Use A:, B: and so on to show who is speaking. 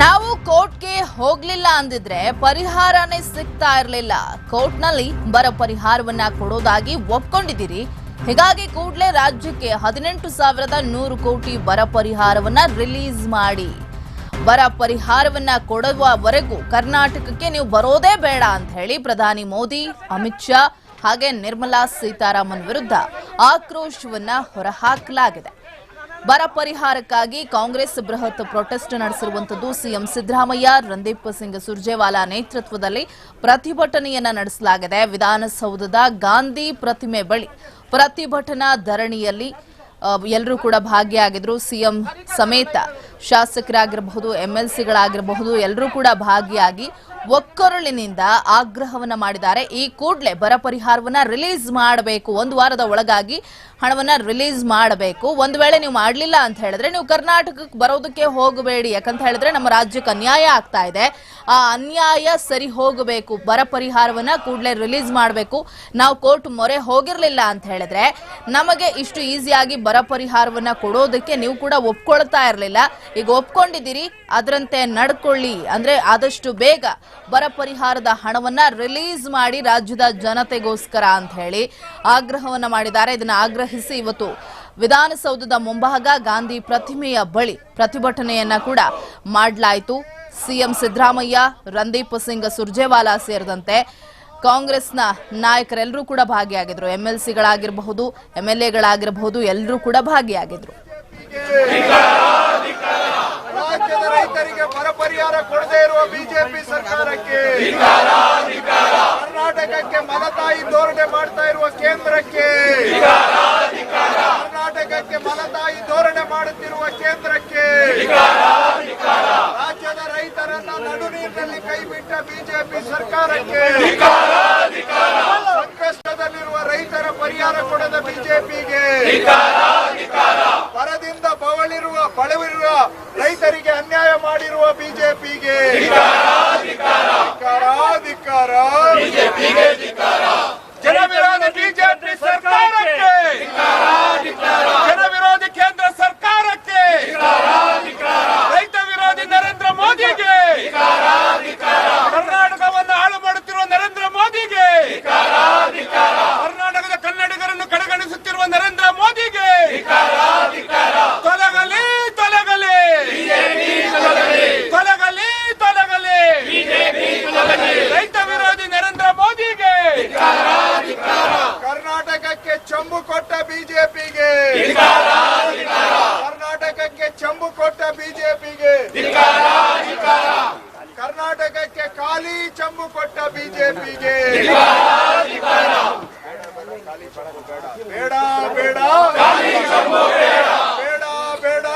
A: ನಾವು ಕೋರ್ಟ್ಗೆ ಹೋಗ್ಲಿಲ್ಲ ಅಂದಿದ್ರೆ ಪರಿಹಾರನೇ ಸಿಗ್ತಾ ಇರಲಿಲ್ಲ. ಕೋರ್ಟ್ನಲ್ಲಿ ಬರ ಪರಿಹಾರವನ್ನ ಕೊಡೋದಾಗಿ ಒಪ್ಕೊಂಡಿದ್ದೀರಿ. ಹೀಗಾಗಿ ಕೂಡಲೇ ರಾಜ್ಯಕ್ಕೆ ಹದಿನೆಂಟು ಸಾವಿರದ ನೂರು ಕೋಟಿ ಬರ ಪರಿಹಾರವನ್ನ ರಿಲೀಸ್ ಮಾಡಿ. ಬರ ಪರಿಹಾರವನ್ನ ಕೊಡುವವರೆಗೂ ಕರ್ನಾಟಕಕ್ಕೆ ನೀವು ಬರೋದೇ ಬೇಡ ಅಂತ ಹೇಳಿ ಪ್ರಧಾನಿ ಮೋದಿ, ಅಮಿತ್ ಶಾ ಹಾಗೆ ನಿರ್ಮಲಾ ಸೀತಾರಾಮನ್ ವಿರುದ್ಧ ಆಕ್ರೋಶವನ್ನ ಹೊರಹಾಕಲಾಗಿದೆ. ಬರ ಪರಿಹಾರಕ್ಕಾಗಿ ಕಾಂಗ್ರೆಸ್ ಬೃಹತ್ ಪ್ರೊಟೆಸ್ಟ್ ನಡೆಸಿರುವಂತದ್ದು ಸಿಎಂ ಸಿದ್ದರಾಮಯ್ಯ. ರಂದೀಪ್ ಸಿಂಗ್ ಸುರ್ಜೇವಾಲಾ ನೇತೃತ್ವದಲ್ಲಿ ಪ್ರತಿಭಟನೆಯನ್ನ ನಡೆಸಲಾಗಿದೆ. ವಿಧಾನಸೌಧದ ಗಾಂಧಿ ಪ್ರತಿಮೆ ಬಳಿ ಪ್ರತಿಭಟನಾ ಧರಣಿಯಲ್ಲಿ ಎಲ್ಲರೂ ಕೂಡ ಭಾಗಿಯಾಗಿದ್ರು. ಸಿಎಂ ಸಮೇತ ಶಾಸಕರಾಗಿರಬಹುದು, ಎಂಎಲ್ಸಿಗಳಾಗಿರಬಹುದು, ಎಲ್ಲರೂ ಕೂಡ ಭಾಗಿಯಾಗಿ ಒಕ್ಕೊರಳಿನಿಂದ ಆಗ್ರಹವನ್ನ ಮಾಡಿದ್ದಾರೆ. ಈ ಕೂಡಲೇ ಬರ ಪರಿಹಾರವನ್ನ ರಿಲೀಸ್ ಮಾಡಬೇಕು. ಒಂದು ವಾರದ ಒಳಗಾಗಿ ಹಣವನ್ನ ರಿಲೀಸ್ ಮಾಡಬೇಕು. ಒಂದು ವೇಳೆ ನೀವು ಮಾಡಲಿಲ್ಲ ಅಂತ ಹೇಳಿದ್ರೆ ನೀವು ಕರ್ನಾಟಕಕ್ಕೆ ಬರೋದಕ್ಕೆ ಹೋಗಬೇಡಿ. ಯಾಕಂತ ಹೇಳಿದ್ರೆ ನಮ್ಮ ರಾಜ್ಯಕ್ಕೆ ಅನ್ಯಾಯ ಆಗ್ತಾ ಇದೆ. ಆ ಅನ್ಯಾಯ ಸರಿ ಹೋಗಬೇಕು. ಬರ ಪರಿಹಾರವನ್ನ ಕೂಡಲೇ ರಿಲೀಸ್ ಮಾಡಬೇಕು. ನಾವು ಕೋರ್ಟ್ ಮೊರೆ ಹೋಗಿರಲಿಲ್ಲ ಅಂತ ಹೇಳಿದ್ರೆ ನಮಗೆ ಇಷ್ಟು ಈಸಿಯಾಗಿ ಬರ ಪರಿಹಾರವನ್ನ ಕೊಡೋದಕ್ಕೆ ನೀವು ಕೂಡ ಒಪ್ಕೊಳ್ತಾ ಇರಲಿಲ್ಲ. ಈಗ ಒಪ್ಕೊಂಡಿದ್ದೀರಿ, ಅದರಂತೆ ನಡ್ಕೊಳ್ಳಿ. ಅಂದ್ರೆ ಆದಷ್ಟು ಬೇಗ ಬರ ಪರಿಹಾರದ ಹಣವನ್ನ ರಿಲೀಸ್ ಮಾಡಿ ರಾಜ್ಯದ ಜನತೆಗೋಸ್ಕರ ಅಂತ ಹೇಳಿ ಆಗ್ರಹವನ್ನ ಮಾಡಿದ್ದಾರೆ. ಇದನ್ನ ಆಗ್ರಹಿಸಿ ಇವತ್ತು ವಿಧಾನಸೌಧದ ಮುಂಭಾಗ ಗಾಂಧಿ ಪ್ರತಿಮೆಯ ಬಳಿ ಪ್ರತಿಭಟನೆಯನ್ನ ಕೂಡ ಮಾಡಲಾಯಿತು. ಸಿಎಂ ಸಿದ್ದರಾಮಯ್ಯ ರಂದೀಪ್ ಸಿಂಗ್ ಸುರ್ಜೇವಾಲಾ ಸೇರಿದಂತೆ ಕಾಂಗ್ರೆಸ್ನ ನಾಯಕರೆಲ್ಲರೂ ಕೂಡ ಭಾಗಿಯಾಗಿದ್ರು. ಎಂಎಲ್ಸಿಗಳಾಗಿರಬಹುದು ಎಲ್ ಸಿಗಳಾಗಿರಬಹುದು ಎಂ ಎಲ್ ಎಗಳಾಗಿರಬಹುದು ಎಲ್ಲರೂ ಕೂಡ ಭಾಗಿಯಾಗಿದ್ರು.
B: ರೈತರಿಗೆ ಬರ ಪರಿಹಾರ ಕೊಡದೇ ಇರುವ ಬಿಜೆಪಿ ಸರ್ಕಾರಕ್ಕೆ ಕರ್ನಾಟಕಕ್ಕೆ ಮಲತಾಯಿ ಧೋರಣೆ ಮಾಡ್ತಾ ಇರುವ ಕೇಂದ್ರಕ್ಕೆ ಕರ್ನಾಟಕಕ್ಕೆ ಮಲತಾಯಿ ಧೋರಣೆ ಮಾಡುತ್ತಿರುವ ಕೇಂದ್ರಕ್ಕೆ ರಾಜ್ಯದ ರೈತರನ್ನ ನಡು ನೀರಿನಲ್ಲಿ ಕೈಬಿಟ್ಟ ಬಿಜೆಪಿ ಸರ್ಕಾರಕ್ಕೆ ಸಂಕಷ್ಟದಲ್ಲಿರುವ ರೈತರ ಪರಿಹಾರ ಕೊಡದ ಬಿಜೆಪಿಗೆ ರೈತರಿಗೆ ಅನ್ಯಾಯ ಮಾಡಿರುವ ಬಿಜೆಪಿಗೆ. ಧಿಕ್ಕಾರ
C: ಜನ ಮೋದಿಗೆ
B: ಕರ್ನಾಟಕಕ್ಕೆ ಚಂಬು ಕೊಟ್ಟ ಬಿಜೆಪಿಗೆ ಕರ್ನಾಟಕಕ್ಕೆ ಚಂಬು ಕೊಟ್ಟ ಬಿಜೆಪಿಗೆ ಕರ್ನಾಟಕಕ್ಕೆ ಖಾಲಿ ಚಂಬು ಕೊಟ್ಟ ಬಿಜೆಪಿಗೆ ಬೇಡ ಬೇಡ ಬೇಡ ಬೇಡ